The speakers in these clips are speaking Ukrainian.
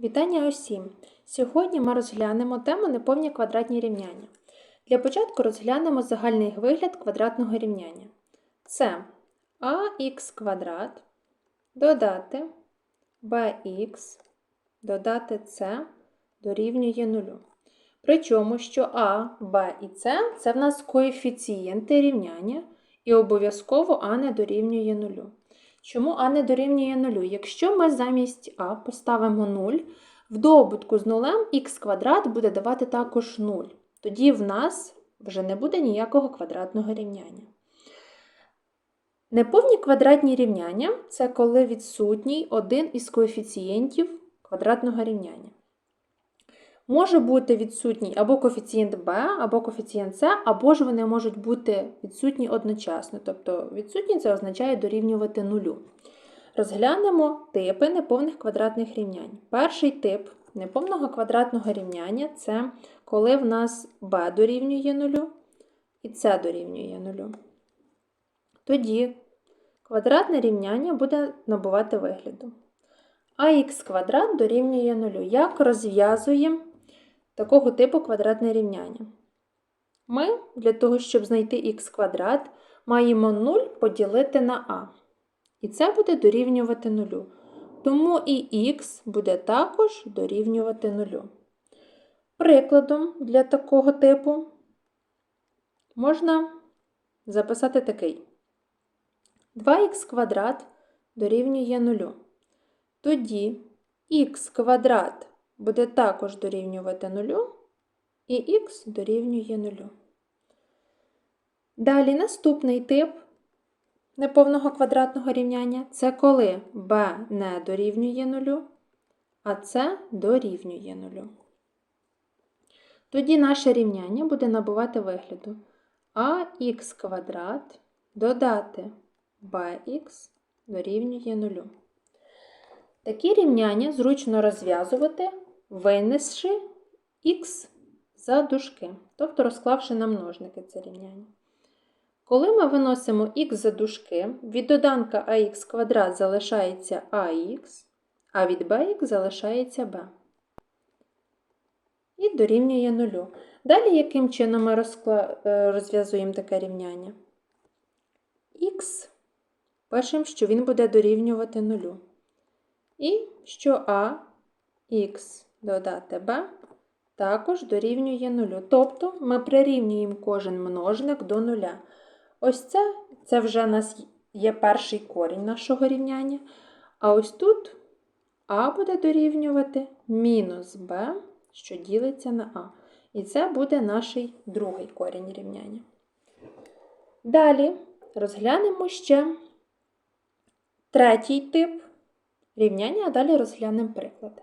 Вітання усім! Сьогодні ми розглянемо тему неповні квадратні рівняння. Для початку розглянемо загальний вигляд квадратного рівняння. Це ax квадрат додати bx додати c дорівнює 0. Причому, що a, b і c це в нас коефіцієнти рівняння, і обов'язково а не дорівнює 0. Чому а не дорівнює 0? Якщо ми замість а поставимо 0, в добутку з нулем х квадрат буде давати також 0. Тоді в нас вже не буде ніякого квадратного рівняння. Неповні квадратні рівняння це коли відсутній один із коефіцієнтів квадратного рівняння. Може бути відсутній або коефіцієнт b, або коефіцієнт c, або ж вони можуть бути відсутні одночасно. Тобто відсутні це означає дорівнювати нулю. Розглянемо типи неповних квадратних рівнянь. Перший тип неповного квадратного рівняння це коли в нас b дорівнює нулю і c дорівнює нулю. Тоді квадратне рівняння буде набувати вигляду. ах квадрат дорівнює нулю. Як розв'язуємо такого типу квадратне рівняння? Ми для того, щоб знайти х квадрат, маємо 0 поділити на а. І це буде дорівнювати нулю. Тому і х буде також дорівнювати нулю. Прикладом для такого типу можна записати такий. 2х квадрат дорівнює нулю. Тоді х квадрат буде також дорівнювати нулю, і х дорівнює нулю. Далі наступний тип неповного квадратного рівняння це коли b не дорівнює нулю, а c дорівнює нулю. Тоді наше рівняння буде набувати вигляду ax квадрат додати bx дорівнює нулю. Такі рівняння зручно розв'язувати, винесши х за дужки, тобто розклавши на множники це рівняння. Коли ми виносимо х за дужки, від доданка ах квадрат залишається ах, а від bx залишається b. І дорівнює нулю. Далі, яким чином ми розкла... розв'язуємо таке рівняння? х пишемо, що він буде дорівнювати нулю. І що а х додати b також дорівнює нулю. Тобто ми прирівнюємо кожен множник до нуля. Ось це це вже у нас є перший корінь нашого рівняння. А ось тут а буде дорівнювати мінус b, що ділиться на а. І це буде наш другий корінь рівняння. Далі розглянемо ще третій тип рівняння, а далі розглянемо приклади.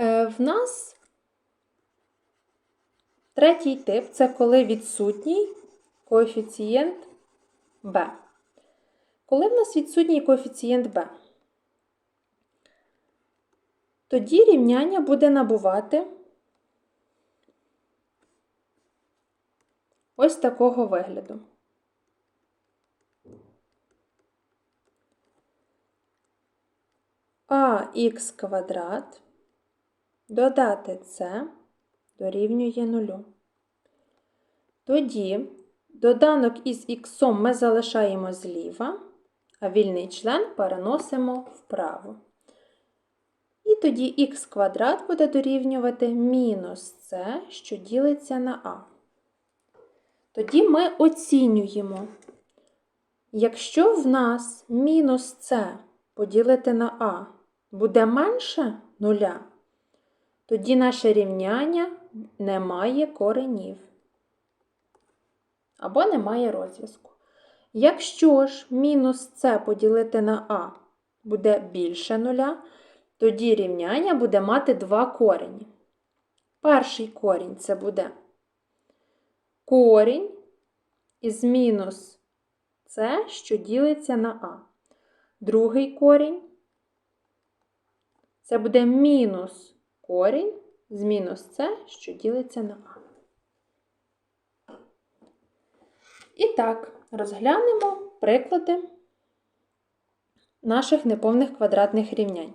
Е, В нас третій тип це коли відсутній коефіцієнт b. Коли в нас відсутній коефіцієнт b, тоді рівняння буде набувати ось такого вигляду. ах квадрат додати c дорівнює нулю. Тоді доданок із х ми залишаємо зліва, а вільний член переносимо вправо. І тоді х квадрат буде дорівнювати мінус c, що ділиться на а. Тоді ми оцінюємо, якщо в нас мінус c поділити на а буде менше нуля, тоді наше рівняння не має коренів або немає розв'язку. Якщо ж мінус С поділити на А буде більше нуля, тоді рівняння буде мати два корені. Перший корінь це буде корінь із мінус С, що ділиться на А. Другий корінь це буде мінус корінь з мінус С, що ділиться на А. І так, розглянемо приклади наших неповних квадратних рівнянь.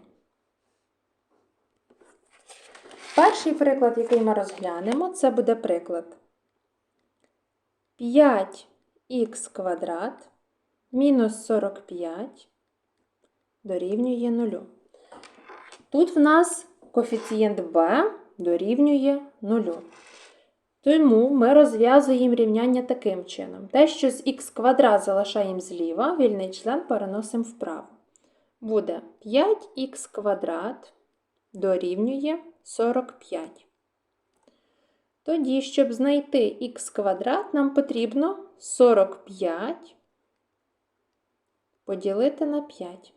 Перший приклад, який ми розглянемо, це буде приклад 5х квадрат мінус 45 дорівнює 0. Тут в нас коефіцієнт b дорівнює 0. Тому ми розв'язуємо рівняння таким чином. Те, що з х квадрат залишаємо зліва, вільний член переносимо вправо. Буде 5х квадрат дорівнює 45. Тоді, щоб знайти х квадрат, нам потрібно 45 поділити на 5.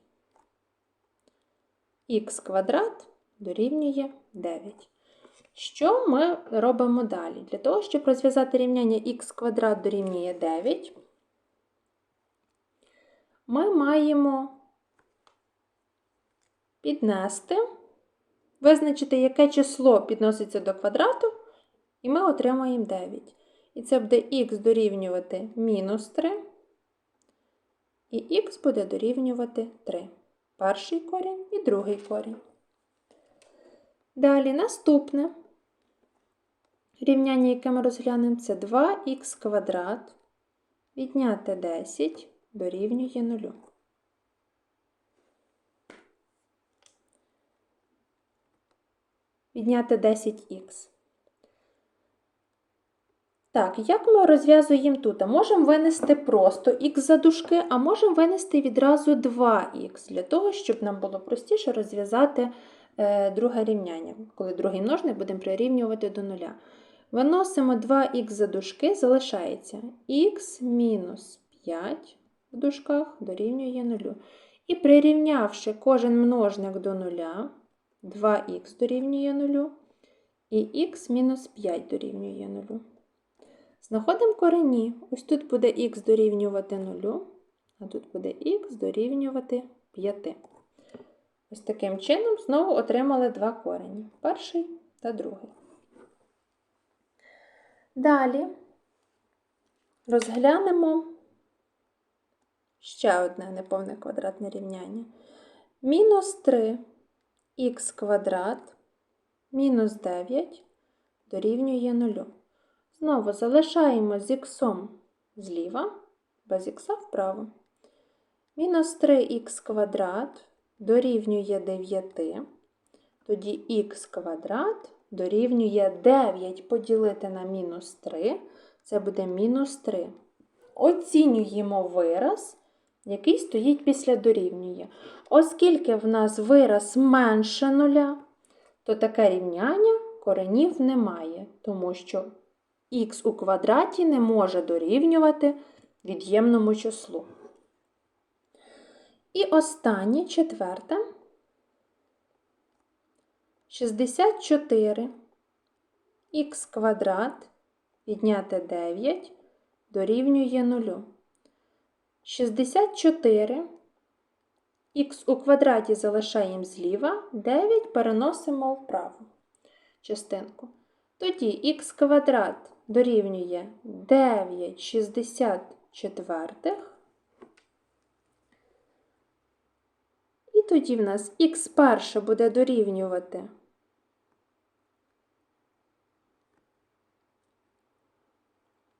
х квадрат дорівнює 9. Що ми робимо далі? Для того, щоб розв'язати рівняння х квадрат дорівнює 9, ми маємо піднести, визначити, яке число підноситься до квадрату, і ми отримаємо 9. І це буде х дорівнювати мінус 3, і х буде дорівнювати 3. Перший корінь і другий корінь. Далі наступне рівняння, яке ми розглянемо, це 2х квадрат відняти 10 дорівнює 0. Відняти 10х. Так, як ми розв'язуємо тут? Можемо винести просто х за дужки, а можемо винести відразу 2х, для того, щоб нам було простіше розв'язати друге рівняння. Коли другий множник будемо прирівнювати до нуля. Виносимо 2х за дужки, залишається х мінус 5 в дужках дорівнює 0. І прирівнявши кожен множник до нуля, 2х дорівнює 0, і х мінус 5 дорівнює 0. Знаходимо корені. Ось тут буде х дорівнювати 0, а тут буде х дорівнювати 5. Ось таким чином знову отримали два корені. Перший та другий. Далі розглянемо ще одне неповне квадратне рівняння. Мінус 3 х квадрат мінус 9 дорівнює 0. Знову залишаємо з х зліва, без х вправо. Мінус 3х квадрат дорівнює 9, тоді х квадрат дорівнює 9 поділити на мінус 3, це буде мінус 3. Оцінюємо вираз, який стоїть після дорівнює. Оскільки в нас вираз менше нуля, то таке рівняння коренів немає, тому що х у квадраті не може дорівнювати від'ємному числу. І останнє четверте. 64 х квадрат відняти 9 дорівнює 0. 64 х у квадраті залишаємо зліва, 9 переносимо вправо частинку. Тоді х квадрат дорівнює 9 64. І тоді в нас х перше буде дорівнювати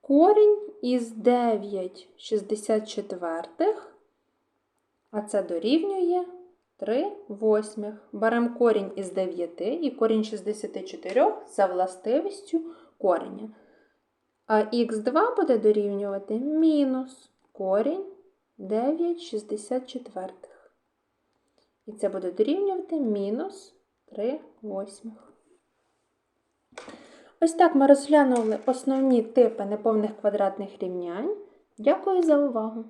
корінь із 9 64, а це дорівнює 3 восьмих. Беремо корінь із 9 і корінь 64 за властивістю кореня. А х2 буде дорівнювати мінус корінь 9 64. І це буде дорівнювати мінус 3 восьмих. Ось так ми розглянули основні типи неповних квадратних рівнянь. Дякую за увагу!